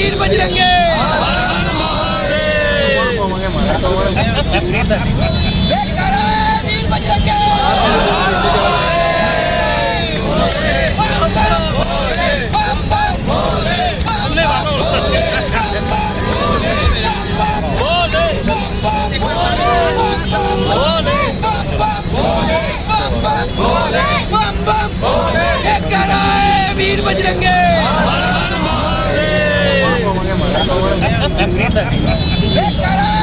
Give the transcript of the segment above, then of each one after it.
वीर बजरंगे वीर बजरंगे वीर बजरंगे છે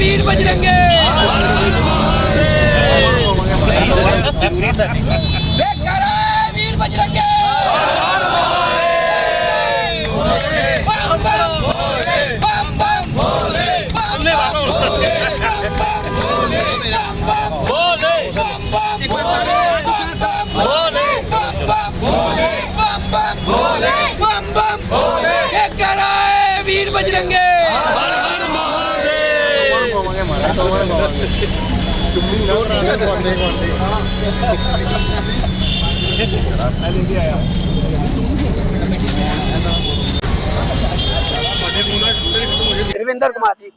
वीर बजरंगे वीर बजरंगे ਰਵਿੰਦਰ ਕੁਮਾਰ ਜੀ।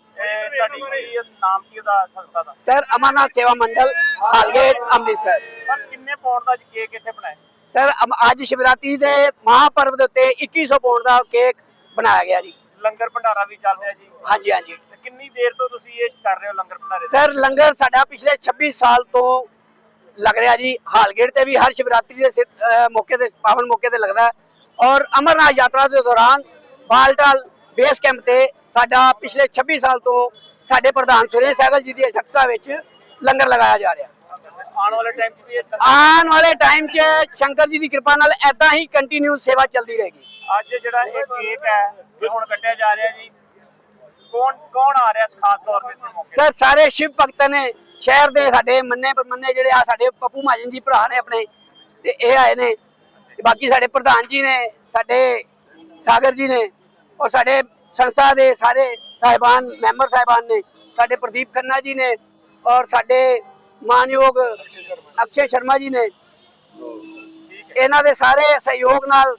ਨਾਮ sir Amarnath Seva Mandal Hall Gate Amritsar. Sir ਕਿੰਨੇ ਪੌਂਡ ਦਾ ਕੇਕ ਇੱਥੇ ਬਣਾਇਆ? ਸਰ ਅੱਜ ਸ਼ਿਵਰਾਤਰੀ ਦੇ ਮਹਾਪਰਵ ਦੇ ਉੱਤੇ 2100 ਪੌਂਡ ਦਾ ਕੇਕ ਬਣਾਇਆ ਗਿਆ ਜੀ। ਲੰਗਰ ਭੰਡਾਰਾ ਵੀ ਚੱਲ ਰਿਹਾ ਜੀ। ਹਾਂਜੀ ਹਾਂਜੀ। ਤੇ ਕਿੰਨੀ ਦੇਰ ਤੋਂ ਤੁਸੀਂ ਇਹ ਕਰ ਰਹੇ ਹੋ ਲੰਗਰ ਭੰਡਾਰੇ? ਦਾ? ਸਰ ਲੰਗਰ ਸਾਡਾ ਪਿਛਲੇ 26 ਸਾਲ ਤੋਂ ਲੱਗ ਰਿਹਾ ਜੀ। ਹਾਲਗੇਟ ਤੇ ਵੀ ਹਰ ਸ਼ਿਵਰਾਤਰੀ ਦੇ ਸਿਰ- ਅਹ ਮੌਕੇ ਤੇ ਪਾਵਨ ਮੌਕੇ ਤੇ ਲੱਗਦਾ। ਹੈ ਔਰ ਅਮਰਨਾਥ ਯਾਤਰਾ ਦੇ ਦੌਰਾਨ ਬਾਲਟਾਲ ਬੇਸ ਕੈਂਪ ਤੇ ਸਾਡਾ ਪਿਛਲੇ 26 ਸਾਲ ਤੋਂ ਸਾਡੇ ਪ੍ਰਧਾਨ ਸੁਰੇਸ਼ ਸਹਿਗਲ ਜੀ ਦੀ ਅਧਿਕਤਾ ਵਿੱਚ ਲੰਗਰ ਲਗਾਇਆ ਜਾ ਰਿਹਾ। ਆਉਣ ਵਾਲੇ ਟਾਈਮ 'ਚ ਵੀ ਇਹ ਆਉਣ ਵਾਲੇ ਟਾਈਮ 'ਚ ਸ਼ੰਕਰ ਜੀ ਦੀ ਕਿਰਪਾ ਨਾਲ ਐਦਾਂ ਹੀ ਕੰਟੀਨਿਊ ਸੇਵਾ ਚੱਲਦੀ ਰਹੇਗੀ। ਅੱਜ ਜਿਹੜਾ ਇਹ ਕੇਕ ਹੈ ਇਹ ਹੁਣ ਕੱਟਿਆ ਜਾ ਰਿਹਾ ਜੀ ਕੌਣ ਕੌਣ ਆ ਰਿਹਾ ਇਸ ਖਾਸ ਤੌਰ ਤੇ ਇੱਥੇ ਮੌਕੇ ਸਰ ਸਾਰੇ ਸ਼ਿਵ ਭਗਤ ਨੇ ਸ਼ਹਿਰ ਦੇ ਸਾਡੇ ਮੰਨੇ ਪਰਮੰਨੇ ਜਿਹੜੇ ਆ ਸਾਡੇ ਪੱਪੂ ਮਹਾਜਨ ਜੀ ਭਰਾ ਨੇ ਆਪਣੇ ਤੇ ਇਹ ਆਏ ਨੇ ਤੇ ਬਾਕੀ ਸਾਡੇ ਪ੍ਰਧਾਨ ਜੀ ਨੇ ਸਾਡੇ ਸਾਗਰ ਜੀ ਨੇ ਔਰ ਸਾਡੇ ਸੰਸਥਾ ਦੇ ਸਾਰੇ ਸਾਹਿਬਾਨ ਮੈਂਬਰ ਸਾਹਿਬਾਨ ਨੇ ਸਾਡੇ ਪ੍ਰਦੀਪ ਖੰਨਾ ਜੀ ਨੇ ਔਰ ਸਾਡੇ ਮਾਨਯੋਗ ਅਕਸ਼ੇ ਸ਼ਰਮਾ ਜੀ ਨੇ ਇਹਨਾਂ ਦੇ ਸਾਰੇ ਸਹਿਯੋਗ ਨਾਲ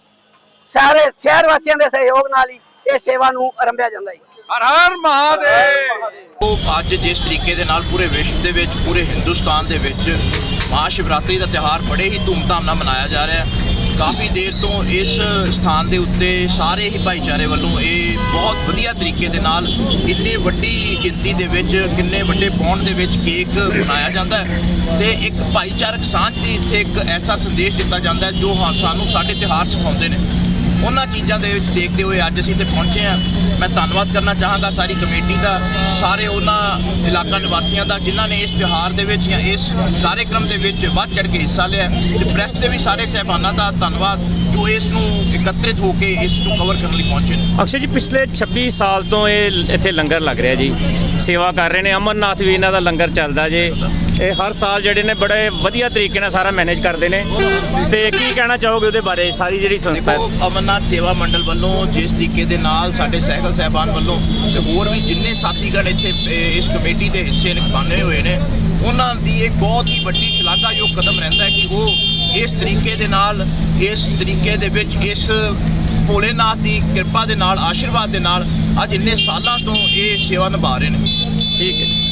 ਸਾਰੇ ਸ਼ਹਿਰ ਵਾਸੀਆਂ ਦੇ ਸਹਿਯੋਗ ਨਾਲ ਹੀ ਇਹ ਸੇਵਾ ਨੂੰ ਆਰੰਭਿਆ ਜਾਂਦਾ ਹੈ। ਹਰ ਹਰ ਮਹਾਦੇਵ। ਉਹ ਅੱਜ ਜਿਸ ਤਰੀਕੇ ਦੇ ਨਾਲ ਪੂਰੇ ਵਿਸ਼ਵ ਦੇ ਵਿੱਚ ਪੂਰੇ ਹਿੰਦੁਸਤਾਨ ਦੇ ਵਿੱਚ ਮਹਾਸ਼ਿਵਰਾਤਰੀ ਦਾ ਤਿਉਹਾਰ ਬੜੇ ਹੀ ਧੂਮਧਾਮ ਨਾਲ ਮਨਾਇਆ ਜਾ ਰਿਹਾ ਹੈ। ਕਾਫੀ ਦੇਰ ਤੋਂ ਇਸ ਸਥਾਨ ਦੇ ਉੱਤੇ ਸਾਰੇ ਹੀ ਭਾਈਚਾਰੇ ਵੱਲੋਂ ਇਹ ਬਹੁਤ ਵਧੀਆ ਤਰੀਕੇ ਦੇ ਨਾਲ ਇੰਨੀ ਵੱਡੀ ਗਿਣਤੀ ਦੇ ਵਿੱਚ ਕਿੰਨੇ ਵੱਡੇ ਪੌਂਡ ਦੇ ਵਿੱਚ ਕੇਕ ਬਣਾਇਆ ਜਾਂਦਾ ਹੈ। ਤੇ ਇੱਕ ਭਾਈਚਾਰਕ ਸਾਂਝ ਦੀ ਇੱਥੇ ਇੱਕ ਐਸਾ ਸੰਦੇਸ਼ ਦਿੱਤਾ ਜਾਂਦਾ ਹੈ ਜੋ ਹਾਂ ਸਾਨੂੰ ਸਾਡੇ ਤਿਉਹਾਰ ਸਿਖਾਉਂਦੇ ਨੇ। ਉਹਨਾਂ ਚੀਜ਼ਾਂ ਦੇ ਵਿੱਚ ਦੇਖਦੇ ਹੋਏ ਅੱਜ ਅਸੀਂ ਇੱਥੇ ਪਹੁੰਚੇ ਹਾਂ। ਮੈਂ ਧੰਨਵਾਦ ਕਰਨਾ ਚਾਹਾਂਗਾ ਸਾਰੀ ਕਮੇਟੀ ਦਾ, ਸਾਰੇ ਉਹਨਾਂ ਇਲਾਕਾ ਨਿਵਾਸੀਆਂ ਦਾ, ਜਿਨ੍ਹਾਂ ਨੇ ਇਸ ਤਿਉਹਾਰ ਦੇ ਵਿੱਚ ਜਾਂ ਇਸ ਕਾਰਜਕ੍ਰਮ ਦੇ ਵਿੱਚ ਵੱਧ ਚੜ੍ਹ ਕੇ ਹਿੱਸਾ ਲਿਆ ਤੇ ਪ੍ਰੈਸ ਦੇ ਵੀ ਸਾਰੇ ਸਹਿਬਾਨਾਂ ਦਾ ਧੰਨਵਾਦ ਜੋ ਇਸ ਨੂੰ ਇਕੱਤਰਿਤ ਹੋ ਕੇ ਇਸ ਨੂੰ ਕਵਰ ਕਰਨ ਲਈ ਪਹੁੰਚੇ ਨੇ। ਅਕਸ਼ੇ ਜੀ, ਪਿਛਲੇ 26 ਸਾਲ ਤੋਂ ਇਹ ਇੱਥੇ ਲੰਗਰ ਲੱਗ ਰਿਹਾ ਜੀ। ਸੇਵਾ ਕਰ ਰਹੇ ਨੇ। ਅਮਰਨਾਥ ਵੀ ਇਹਨਾਂ ਦਾ ਲੰਗਰ ਚੱਲਦਾ ਜੇ। ਇਹ ਹਰ ਸਾਲ ਜਿਹੜੇ ਨੇ ਬੜੇ ਵਧੀਆ ਤਰੀਕੇ ਨਾਲ ਸਾਰਾ ਮੈਨੇਜ ਕਰਦੇ ਨੇ। ਤੇ ਕੀ ਕਹਿਣਾ ਚਾਹੋਗੇ ਉਹਦੇ ਬਾਰੇ? ਸਾਰੀ ਜਿਹੜੀ ਸੰਸਥਾ ਦੇਖੋ ਹੈ ਅਮਰਨਾਥ ਸੇਵਾ ਮੰਡਲ ਵੱਲੋਂ ਜਿਸ ਤਰੀਕੇ ਦੇ ਨਾਲ ਸਾਡੇ ਸਹਿਗਲ ਸਾਹਿਬਾਨ ਵੱਲੋਂ ਤੇ ਹੋਰ ਵੀ ਜਿੰਨੇ ਸਾਥੀਗਣ ਇੱਥੇ ਇਸ ਕਮੇਟੀ ਦੇ ਹਿੱਸੇ ਨਿਭਾਣੇ ਹੋਏ ਨੇ ਉਹਨਾਂ ਦੀ ਇੱਕ ਬਹੁਤ ਹੀ ਵੱਡੀ ਸ਼ਲਾਘਾਯੋਗ ਕਦਮ ਰਹਿੰਦਾ ਹੈ ਕਿ ਉਹ ਇਸ ਤਰੀਕੇ ਦੇ ਨਾਲ ਇਸ ਤਰੀਕੇ ਦੇ ਵਿੱਚ ਇਸ ਭੋਲੇਨਾਥ ਦੀ ਕਿਰਪਾ ਦੇ ਨਾਲ ਆਸ਼ੀਰਵਾਦ ਦੇ ਨਾਲ ਅੱਜ ਇੰਨੇ ਸਾਲਾਂ ਤੋਂ ਇਹ ਸੇਵਾ ਨਿਭਾ ਰਹੇ ਨੇ। ਠੀਕ ਹੈ